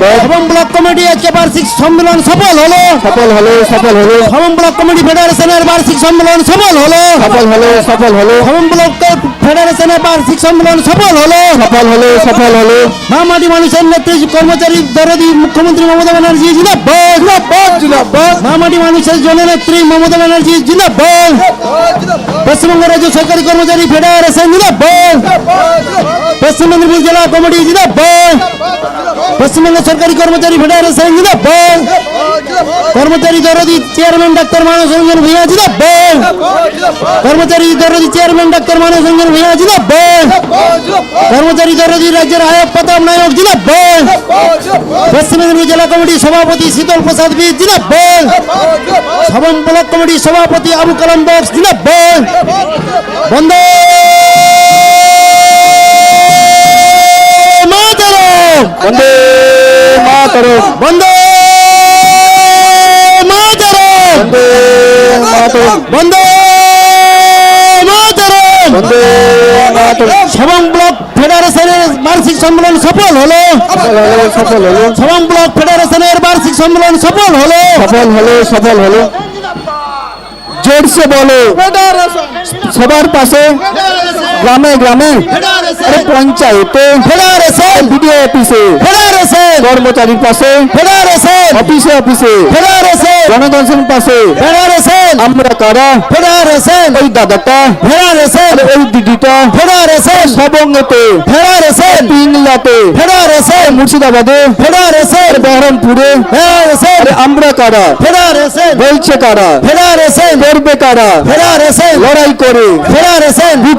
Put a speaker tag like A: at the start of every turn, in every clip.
A: জিন্দাবাদ
B: Sabang block committee আজকে বার্ষিক সম্মেলন সফল হলো।
A: সফল হলো সফল হলো।
B: সবং ব্লক কমিটি ফেডারেশনের বার্ষিক সম্মেলন সফল হলো।
A: সফল হলো সফল হলো।
B: সবং ব্লক ফেডারেশনের বার্ষিক সম্মেলন সফল হলো।
A: সফল হলো সফল হলো।
B: মামাটি মানুষের নেত্রী কর্মচারী দরদি মুখ্যমন্ত্রী মমতা ব্যানার্জি জিন্দাবাদ।
A: জিন্দাবাদ জিন্দাবাদ।
B: মামাটি মানুষের জননেত্রী মমতা ব্যানার্জি জিন্দাবাদ। পশ্চিমবঙ্গ রাজ্য সরকারি কর্মচারী ফেডারেশন জিন্দাবাদ। পশ্চিম মেদিনীপুর জেলা কমিটি জিন্দাবাদ। পশ্চিমবঙ্গ সরকারি কর্মচারী ফেডারেশন জিন্দাবাদ কর্মচারী দরদি চেয়ারম্যান ডাক্তার মানস রঞ্জন ভূঁইয়া জিন্দাবাদ কর্মচারী দরদি চেয়ারম্যান ডাক্তার মানস রঞ্জন ভূঁইয়া জিন্দাবাদ কর্মচারী দরদি রাজ্যের আয়োগ প্রতাপ নায়ক জিন্দাবাদ পশ্চিম জেলা কমিটি সভাপতি শীতল প্রসাদ বীর জিন্দাবাদ সবং ব্লক কমিটি সভাপতি আবু কালাম বক্স জিন্দাবাদ মাতরম।
A: বন্দে মাতরম
B: বন্দে মাতরম।
A: বন্দে মাতরম।
B: বন্দে মাতরম। সবং ব্লক ফেডারেশনের বার্ষিক সম্মেলন সফল হলো।
A: সফল হলো। সফল হলো
B: সবং ব্লক ফেডারেশনের বার্ষিক সম্মেলন সফল হলো।
A: সফল হলো সফল হলো। জোরসে বলো। সবার পাশে। গ্রামে গ্রামে আরে পঞ্চায়েতে
B: ফেডারেশন
A: বিডিও অফিসে
B: ফেডারেশন
A: কর্মচারীর পাশে
B: ফেডারেশন
A: অফিসে অফিসে
B: ফেডারেশন
A: জনদর্শন পাশে
B: ফেডারেশন
A: আমরা কারা
B: ফেডারেশন
A: ওই দাদাটা
B: ফেডারেশন
A: আরে ওই দিদিটা
B: ফেডারেশন
A: সবঙ্গতে
B: ফেডারেশন
A: পিংলাতে
B: ফেডারেশন
A: মুর্শিদাবাদে
B: ফেডারেশন
A: আরে বহরমপুরে
B: ফেডারেশন
A: আরে আমরা কারা
B: ফেডারেশন
A: বলছে কারা
B: ফেডারেশন
A: করবে কারা
B: ফেডারেশন
A: লড়াই করে
B: ফেডারেশন
A: বুক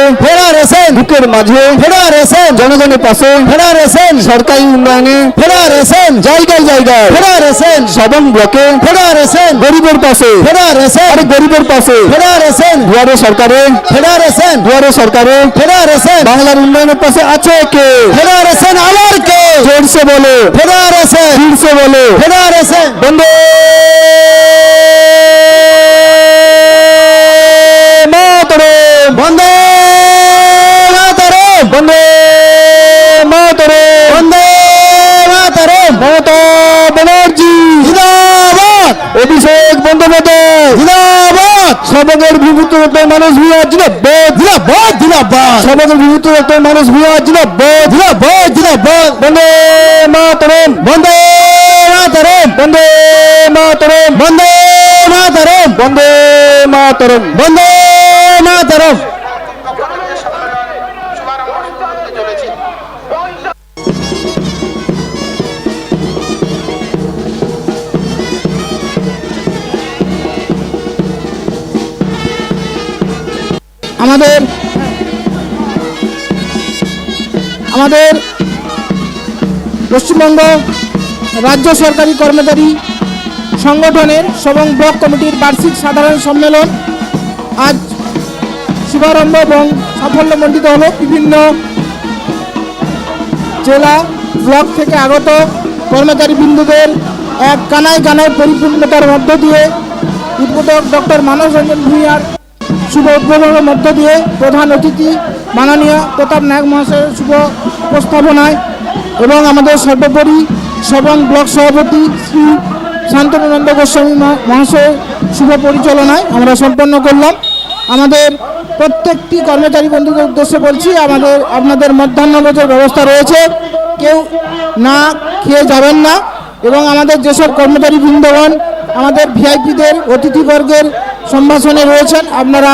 A: চিতিয়ে
B: ফেডারেশন
A: বুকের মাঝে
B: ফেডারেশন
A: জনগণের পাশে
B: ফেডারেশন
A: সরকারি উন্নয়নে
B: ফেডারেশন
A: জায়গায় জায়গায়
B: ফেডারেশন
A: সবং ব্লকে
B: ফেডারেশন
A: গরিবের পাশে
B: ফেডারেশন
A: আরে গরিবের পাশে
B: ফেডারেশন
A: দুয়ারে সরকারে
B: ফেডারেশন
A: দুয়ারে সরকারে
B: ফেডারেশন
A: বাংলার উন্নয়নের পাশে আছে কে
B: ফেডারেশন আবার কে
A: জোরসে বলো
B: ফেডারেশন
A: জোরসে বলো
B: ফেডারেশন
A: বন্দে মাতরম
B: জিন্দাবাদ
A: সবঙ্গের বিভূত রক্তের মানুষ ভূয়া জিন্দাবাদ
B: জিন্দাবাদ জিন্দাবাদ
A: সবঙ্গের বিভূত রক্তের মানুষ ভূয়া জিন্দাবাদ
B: জিন্দাবাদ জিন্দাবাদ
A: বন্দে মাতরম
B: বন্দে মাতরম
A: বন্দে মাতরম
B: বন্দে মাতরম
A: বন্দে মাতরম
B: বন্দে মাতরম।
C: আমাদের আমাদের পশ্চিমবঙ্গ রাজ্য সরকারি কর্মচারী সংগঠনের সবং ব্লক কমিটির বার্ষিক সাধারণ সম্মেলন আজ শুভারম্ভ এবং সাফল্যমণ্ডিত হলো। বিভিন্ন জেলা ব্লক থেকে আগত কর্মচারী বিন্দুদের এক কানায় কানায় পরিপূর্ণতার মধ্য দিয়ে উদ্বোধক ডক্টর মানস রঞ্জন ভূঁইয়ার শুভ উদ্বোধনের মধ্য দিয়ে প্রধান অতিথি মাননীয় প্রতাপ নায়ক মহাশয়ের শুভ উপস্থাপনায় এবং আমাদের সর্বোপরি সবং ব্লক সভাপতি শ্রী শান্তনানন্দ গোস্বামী মহা- মহাশয়ের শুভ পরিচালনায় আমরা সম্পন্ন করলাম। আমাদের প্রত্যেকটি কর্মচারী বন্ধুদের উদ্দেশ্যে বলছি, আমাদের, আপনাদের মধ্যাহ্নভোজের ব্যবস্থা রয়েছে। কেউ না খেয়ে যাবেন না এবং আমাদের যেসব কর্মচারী বৃন্দগণ আমাদের ভিআইপিদের, অতিথিবর্গের সম্ভাষণে রয়েছেন। আপনারা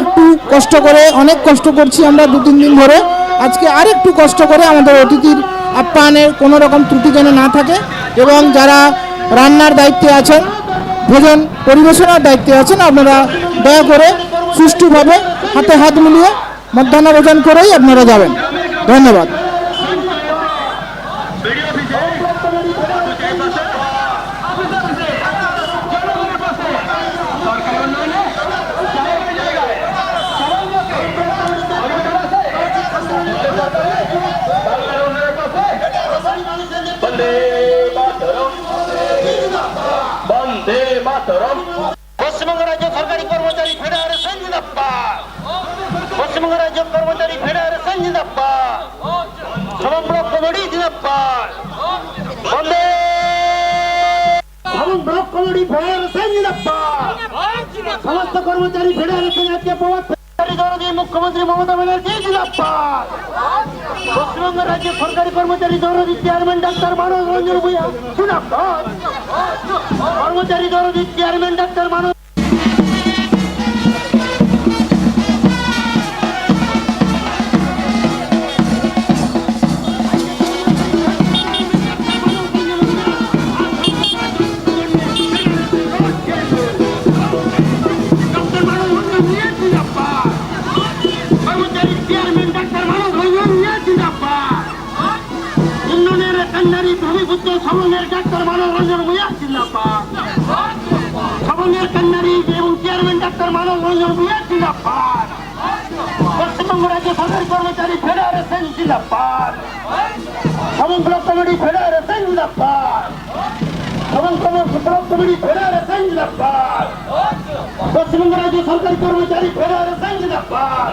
C: একটু কষ্ট করে, অনেক কষ্ট করছি আমরা দু, তিন দিন ধরে। আজকে আর একটু কষ্ট করে আমাদের অতিথির আপ্যায়নের কোনো রকম ত্রুটি যেন না থাকে এবং যারা রান্নার দায়িত্বে আছেন, ভোজন পরিবেশনার দায়িত্বে আছেন, আপনারা দয়া করে সুষ্ঠুভাবে হাতে হাত মিলিয়ে মধ্যাহ্ন ভোজন করেই আপনারা যাবেন। ধন্যবাদ।
D: পশ্চিমবঙ্গ রাজ্য সরকারি কর্মচারী ফেডারেশন জিন্দাব্বা পশ্চিমবঙ্গ রাজ্য কর্মচারী ফেডারেশন জিন্দাব্বা সমগ্র কমিটি জিন্দাব্বা বন্দে সমগ্র
B: কমিটি ফেডারেশন জিন্দাব্বা সমস্ত কর্মচারী ফেডারেশন আজকে প্রবাদ ফেরি মুখ্যমন্ত্রী মমতা ব্যানার্জি, জিন্দাবাদ। পশ্চিমবঙ্গ রাজ্য সরকারি কর্মচারী দরদি চেয়ারম্যান, ডাক্তার মানব রঞ্জন জিন্দাবাদ। কর্মচারী দরদি চেয়ারম্যান, ডাক্তার মানব সবঙ্গের ডাক্তার মানব রঞ্জন ভূঁইয়া জিন্দাবাদ। সবঙ্গের কান্ডারি এবং চেয়ারম্যান ডাক্তার মানব রঞ্জন ভূঁইয়া জিন্দাবাদ। পশ্চিমবঙ্গ রাজ্য সরকারি কর্মচারী ফেডারেশন জিন্দাবাদ। সবং ব্লক কমিটি ফেডারেশন জিন্দাবাদ। সবং ব্লক কমিটি ফেডারেশন জিন্দাবাদ। পশ্চিমবঙ্গ রাজ্য সরকারি কর্মচারী ফেডারেশন জিন্দাবাদ।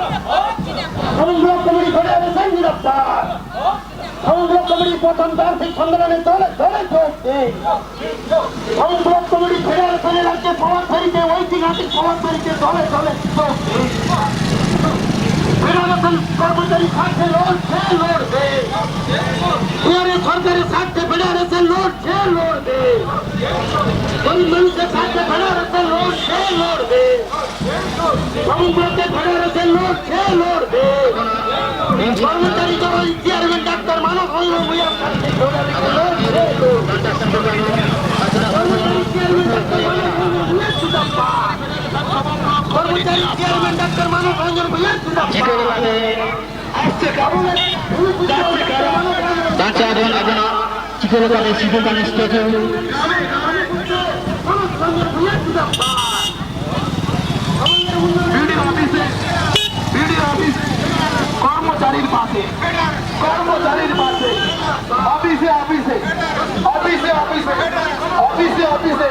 B: সবং ব্লক কমিটি ফেডারেশন জিন্দাবাদ। ব্লক কমিটি প্রথম বার্ষিক সম্মেলনে দলে দলে যোগ দেয় ব্লক কমিটি ফেডারেশনের রাজ্যে প্রভাত ফেরিতে, ঐতিহাসিক প্রভাত ফেরিতে দলে দলে যোগ দেয় কর্মচারী স্বার্থে লড়ছে লড়বে। সরকারের স্বার্থে ফেডারেশন লড়ছে লড়বে। মানুষের লড়বে। সমগ্রকে ফেডারেশন লড়ছে লড়বে। কর্মচারী চেয়ারম্যান ডাক্তার মানব হইল কর্মচারী চেয়ারম্যান ডাক্তার মানব কর্মচারী চেয়ারম্যান ডাক্তার মানব
E: শিশুকালে স্টেজে
B: অফিসে বিডিও অফিস কর্মচারীর পাশে কর্মচারীর পাশে অফিসে অফিসে অফিসে অফিসে অফিসে অফিসে।